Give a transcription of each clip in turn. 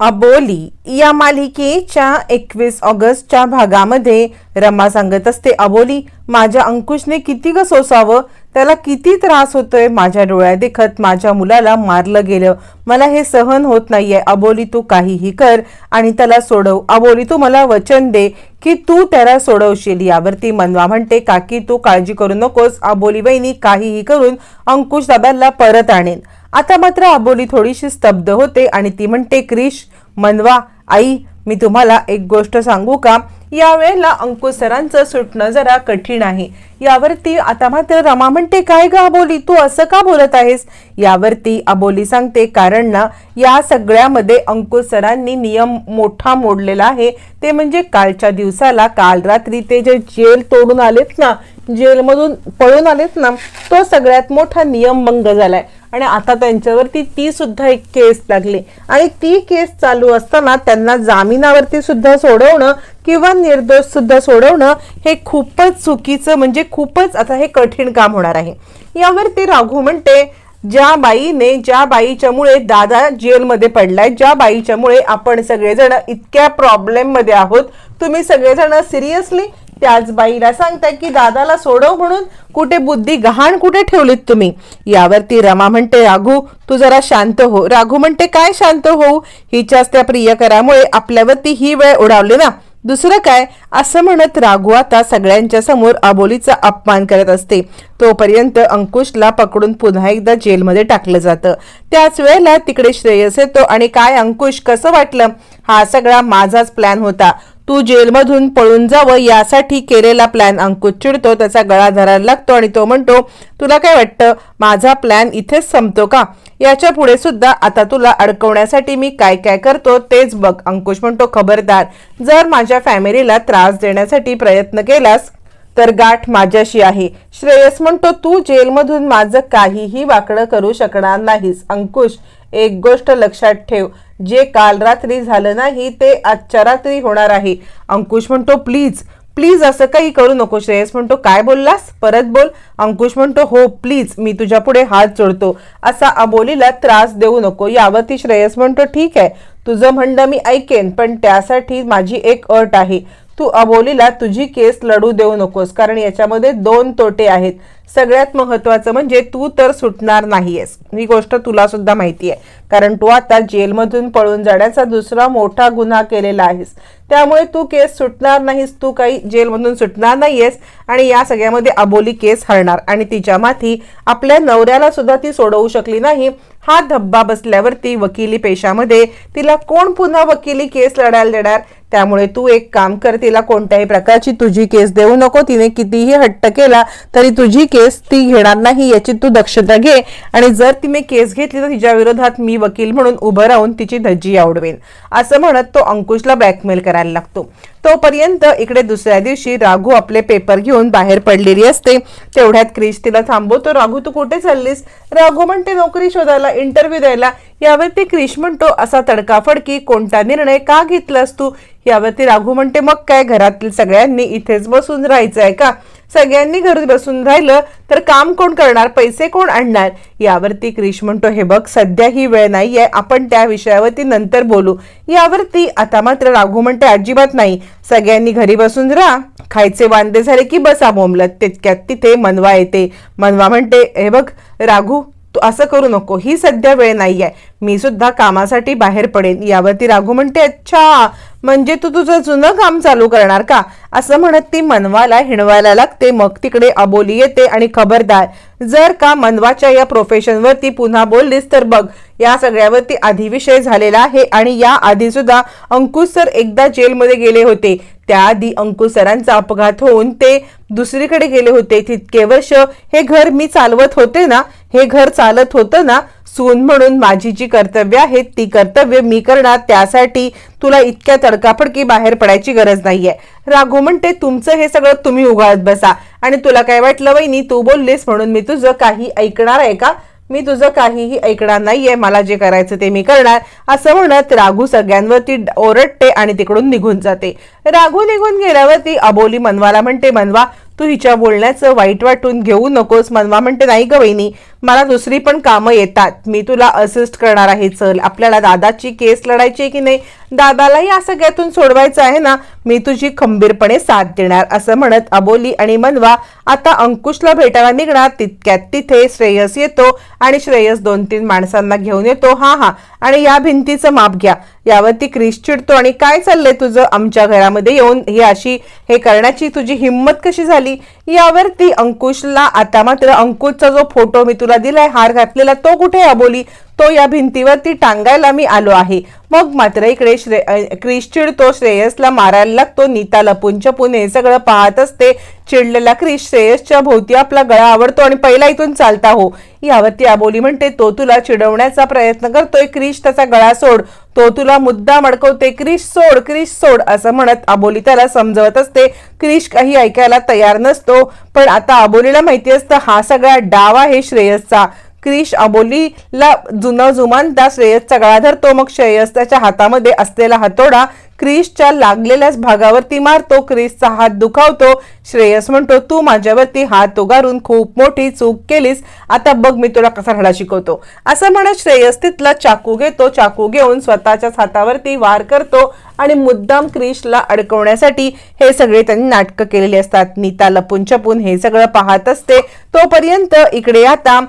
अबोली या मालिकेच्या एकवीस ऑगस्टच्या भागामध्ये रमा सांगत असते अबोली माझ्या अंकुशने किती ग सोसावं? त्याला किती त्रास होतोय? माझ्या डोळ्या देखत माझ्या मुलाला मारलं गेलं. मला हे सहन होत नाहीये. अबोली तू काहीही कर आणि त्याला सोडव. अबोली तू मला वचन दे की तू त्याला सोडवशील. यावरती मनवा म्हणते काकी तू काळजी करू नकोस. अबोली बहिणी काहीही करून अंकुश दादाला परत आणेन. आता मात्र अबोली थोडीशी स्तब्ध होते आणि ती म्हणते क्रिश मनवा आई मी तुम्हाला एक गोष्ट सांगू का? यावेळेला अंकुश सरांचं सुटणं जरा कठीण आहे. यावरती आता मात्र रमा म्हणते काय ग अबोली तू असं का बोलत आहेस? यावरती अबोली सांगते कारण ना या सगळ्यामध्ये अंकुश सरांनी नियम मोठा मोडलेला आहे. ते म्हणजे कालच्या दिवसाला काल रात्री ते जे जेल तोडून आलेत ना जेलमधून पळून आलेत ना तो सगळ्यात मोठा नियम भंग झालाय. आणि आता त्यांच्यावरती ती सुद्धा एक केस लागली. आणि ती केस चालू असताना त्यांना जामिनावरती सुद्धा सोडवणं किंवा निर्दोष सुद्धा सोडवणं हे खूपच चुकीचं म्हणजे खूपच आता हे कठीण काम होणार आहे. यावरती राघू म्हणते ज्या बाईने ज्या बाईच्यामुळे दादा जेलमध्ये पडलाय ज्या बाईच्यामुळे आपण सगळेजण इतक्या प्रॉब्लेममध्ये आहोत तुम्ही सगळेजण सिरियसली त्याच बाईला सांगताय की दादाला सोडव म्हणून कुठे बुद्धी गहाण कुठे ठेवलीत तुम्ही? यावरती रमा म्हणते राघू तू जरा शांत हो. राघू म्हणते काय शांत होऊ? हिच्याच त्या प्रियकरामुळे आपल्यावरती ही वेळ उडावली ना. दुसरं काय? असं म्हणत राघू आता सगळ्यांच्या समोर अबोलीचा अपमान करत असते. तोपर्यंत अंकुशला पकडून पुन्हा एकदा जेलमध्ये टाकलं जातं. त्याच वेळेला तिकडे श्रेयस येतो आणि काय अंकुश कसं वाटलं? हा सगळा माझाच प्लॅन होता. तू जेलमधून पळून जावं यासाठी केलेला प्लॅन अंकुश चिडतो त्याचा गळा धरायला लागतो आणि तो म्हणतो तुला काय वाटतं? माझा प्लॅन इथेच संपतो का? याच्यापुढे सुद्धा आता तुला अडकवण्यासाठी मी काय काय करतो तेच बघ अंकुश म्हणतो. खबरदार जर माझ्या फॅमिलीला त्रास देण्यासाठी प्रयत्न केलास तर गाठ माझ्याशी आहे. श्रेयस म्हणतो तू जेलमधून माझं काहीही वाकडं करू शकणार नाहीस अंकुश. एक गोष्ट लक्षात ठेव जे काल रात्री झालं नाही ते आजच्या रात्री होणार आहे. अंकुश म्हणतो प्लीज प्लीज असं काही करू नको श्रेयस. म्हणतो काय बोललास? परत बोल. अंकुश म्हणतो हो प्लीज मी तुझ्या पुढे हात जोडतो. असा अबोलीला त्रास देऊ नको. यावरती श्रेयस म्हणतो ठीक आहे तुझं म्हणणं मी ऐकेन पण त्यासाठी माझी एक अट आहे. तू अबोलीला तुझी केस लढू देऊ नकोस कारण याच्यामध्ये दोन तोटे आहेत. सगळ्यात महत्वाचं म्हणजे तू तर सुटणार नाहीयेस. ही गोष्ट तुला सुद्धा माहिती आहे कारण तू आता जेलमधून पळून जाण्याचा दुसरा मोठा गुन्हा केलेला आहेस. त्यामुळे तू केस सुटणार नाहीस तू काही जेलमधून सुटणार नाहीयेस आणि या सगळ्यामध्ये अबोली केस हरणार आणि तिच्या माथी आपल्या नवऱ्याला सुद्धा ती सोडवू शकली नाही. हा धब्बा बसल्यावरती वकिली पेशामध्ये तिला कोण पुन्हा वकिली केस लढायला देणार? त्यामुळे तू एक काम कर तिला कोणत्याही प्रकारची तुझी केस देऊ नको. तिने कितीही हट्ट केला तरी तुझी केस ती घेणार नाही याची तू दक्षता घे. आणि जर तिने केस घेतली तर तिच्या विरोधात मी वकील म्हणून उभं राहून तिची धज्जी आवडवेन. असं म्हणत तो अंकुशला ब्लॅकमेल करायला लागतो. तोपर्यंत इकडे दुसऱ्या दिवशी राघू आपले पेपर घेऊन बाहेर पडलेली असते. तेवढ्यात क्रिश तिला थांबवतो राघू तू कुठे चाललीस? राघू म्हणते नोकरी शोधायला इंटरव्ह्यू द्यायला. यावरती क्रिश म्हणतो असा तडकाफडकी कोणता निर्णय का घेतलास तू? यावरती राघू म्हणते मग काय घरातील सगळ्यांनी इथेच बसून राहायचं आहे का? सगळ्यांनी घरी बसून राहिलं तर काम कोण करणार? पैसे कोण आणणार? यावरती क्रिश म्हणतो हे बघ सध्या ही वेळ नाहीये आपण त्या विषयावरती नंतर बोलू. यावरती आता मात्र राघू म्हणते अजिबात नाही सगळ्यांनी घरी बसून राहा खायचे वांदे झाले की बसा बोंबलत तितक्यात तिथे मनवा येते. मनवा म्हणते हे बघ राघू तू असं करू नको. ही सध्या वेळ नाही आहे मी सुद्धा कामासाठी बाहेर पडेन. यावरती राघू म्हणते अच्छा म्हणजे तू तुझं जुनं काम चालू करणार का? असं म्हणत ती मनवाला हिणवायला लागते. मग तिकडे अबोली येते आणि खबरदार जर का मनवाच्या या प्रोफेशनवरती पुन्हा बोललीस तर बघ या सगळ्यावरती आधी विषय झालेला आहे आणि या आधी सुद्धा अंकुश सर एकदा जेलमध्ये गेले होते. त्याआधी अंकुश सरांचा अपघात होऊन ते दुसरीकडे गेले होते. तितके वर्ष हे घर मी चालवत होते ना हे घर चालत होतं ना सून म्हणून माझी जी कर्तव्य आहेत ती कर्तव्य मी करणार. त्यासाठी तुला इतक्या तडकाफडकी बाहेर पडायची गरज नाहीये. राघू म्हणते तुमचं हे सगळं तुम्ही उगाळत बसा. आणि तुला काय वाटलं वहिनी? तू बोललीस म्हणून मी तुझं काही ऐकणार आहे का? मी तुझं काहीही ऐकणार नाहीये मला जे करायचं ते मी करणार. असं म्हणत राघू सगळ्यांवरती ओरडते आणि तिकडून निघून जाते. राघू निघून गेल्यावरती अबोली मनवाला म्हणते मनवा तू हिच्या बोलण्याचं वाईट वाटून घेऊ नकोस. मनवा म्हणते नाही ग वहिनी मला दुसरी पण कामं येतात. मी तुला असिस्ट करणार आहे चल. आपल्याला दादाची केस लढायची आहे की नाही? दादाला या सगळ्यातून सोडवायचं आहे ना? मी तुझी खंबीरपणे साथ देणार असं म्हणत अबोली आणि मनवा आता अंकुशला भेटायला निघणार. तितक्यात तिथे श्रेयस येतो आणि श्रेयस दोन तीन माणसांना घेऊन येतो. हा हा. आणि या भिंतीचं माप घ्या. यावरती क्रिश चिडतो आणि काय चाललंय तुझं? आमच्या घरामध्ये येऊन ही अशी हे करण्याची तुझी हिंमत कशी झाली? यावरती अंकुशला आता मात्र अंकुशचा जो फोटो मी तुला दिलाय हार घातलेला तो कुठे आहे अबोली? तो या भिंतीवरती टांगायला मी आलो आहे. मग मात्र इकडे श्रे क्रिश चिडतो श्रेयसला मारायला लागतो नीता लपून छपून हे सगळं पाहत असते. चिडलेला क्रिश श्रेयसच्या भोवती आपला गळा आवडतो आणि पहिला इथून चालता हो. यावरती आबोली म्हणते तो तुला चिडवण्याचा प्रयत्न करतोय क्रिश त्याचा गळा सोड. तो तुला मुद्दा मडकवते क्रिश सोड क्रिश सोड असं म्हणत आबोली त्याला समजवत असते. क्रिश काही ऐकायला तयार नसतो पण आता आबोलीला माहिती असतं हा सगळा डाव आहे श्रेयसचा. क्रिश अबोलीला जुनं जुमानता श्रेयसचा गळा धरतो. मग श्रेयस त्याच्या हातामध्ये असलेला हातोडा क्रिसच्या लागलेल्याच भागावरती मारतो क्रिसचा हात दुखावतो. श्रेयस म्हणतो तू माझ्यावरती हात उगारून खूप मोठी चूक केलीस. आता बघ मी तुला कसा धडा शिकवतो. असं म्हणत श्रेयस तिथला चाकू घेतो. चाकू घेऊन स्वतःच्याच हातावरती वार करतो आणि मुद्दाम क्रिशला अडकवण्यासाठी हे सगळे त्यांनी नाटकं केलेली असतात. नीता लपून छपून हे सगळं पाहत असते. तोपर्यंत इकडे आता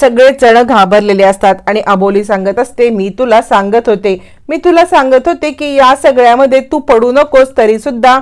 सगळे जण घाबरलेले असतात आणि अबोली सांगत असते मी तुला सांगत होते मी तुला सांगत होते की या सगळ्यामध्ये तू पडू नकोस तरी सुद्धा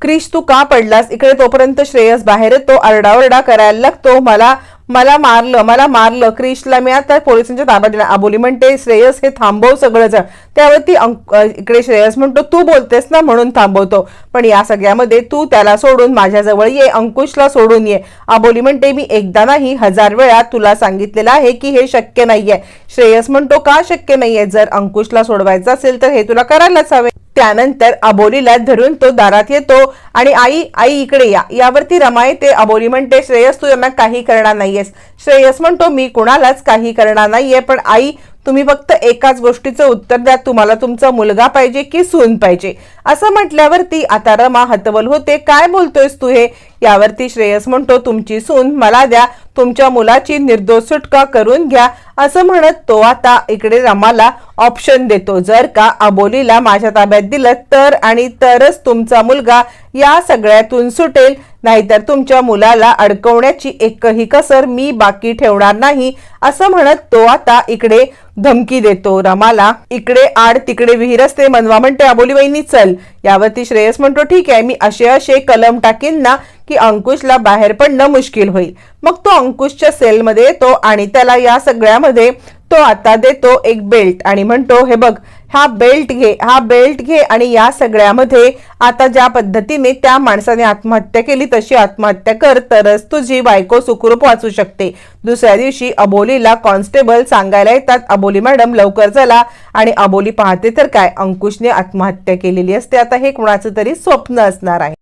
क्रिश तू का पडलास? इकडे तोपर्यंत श्रेयस बाहेर येतो आरडाओरडा करायला लागतो. मला मला मारलं मला मारलं. क्रिशला मी आता पोलिसांच्या ताब्यात दिला आबोली म्हणते श्रेयस हे थांबव सगळं त्यावर त्यावरती अंक- इकडे श्रेयस म्हणतो तू बोलतेस ना म्हणून थांबवतो. पण या सगळ्यामध्ये तू त्याला सोडून माझ्याजवळ ये अंकुशला सोडून ये. आबोली म्हणते मी एकदा नाही हजार वेळा तुला सांगितलेलं आहे की हे शक्य नाहीये. श्रेयस म्हणतो का शक्य नाहीये? जर अंकुशला सोडवायचं असेल तर हे तुला करायलाच हवे. त्यानंतर अबोलीला धरून तो दारात येतो आणि आई आई इकडे या. यावरती रमा येते. अबोली म्हणते श्रेयस तू यांना काही करणार नाहीयेस. श्रेयस म्हणतो मी कुणालाच काही करणार नाहीये पण आई तुम्ही फक्त एकाच गोष्टीचं उत्तर द्या. तुम्हाला तुमचा मुलगा पाहिजे की सून पाहिजे? असं म्हटल्यावरती आता रमा हतबल होते. काय बोलतोयस तू हे? यावरती श्रेयस म्हणतो तुमची सून मला द्या तुमच्या मुलाची निर्दोष सुटका करून घ्या असं म्हणत तो आता इकडे रमाला ऑप्शन देतो. जर का अबोलीला माझ्या ताब्यात दिलं तर आणि तरच तुमचा मुलगा या सगळ्यातून सुटेल नाहीतर तुमच्या मुलाला अडकवण्याची एकही कसर मी बाकी ठेवणार नाही असं म्हणत तो आता इकडे धमकी देतो. रमाला इकडे आड तिकडे विहीर असते मनवा म्हणते अबोली वहिनी चल. यावरती श्रेयस म्हणतो ठीक आहे मी असे असे कलम टाकीन ना की अंकुशला बाहेर पडणं मुश्किल होईल. मग तो अंकुशच्या सेलमध्ये येतो आणि त्याला या सगळ्यामध्ये तो आता देतो एक बेल्ट आणि म्हणतो हे बघ हा बेल्ट घे हा बेल्ट घे आणि या सगळ्यामध्ये आता ज्या पद्धतीने त्या माणसाने आत्महत्या केली तशी आत्महत्या कर तरच तुझी बायको सुखरूप वाचू शकते. दुसऱ्या दिवशी अबोलीला कॉन्स्टेबल सांगायला येतात अबोली मॅडम लवकर चला. आणि अबोली पाहते तर काय अंकुशने आत्महत्या केलेली असते आता हे कुणाचं तरी स्वप्न असणार आहे.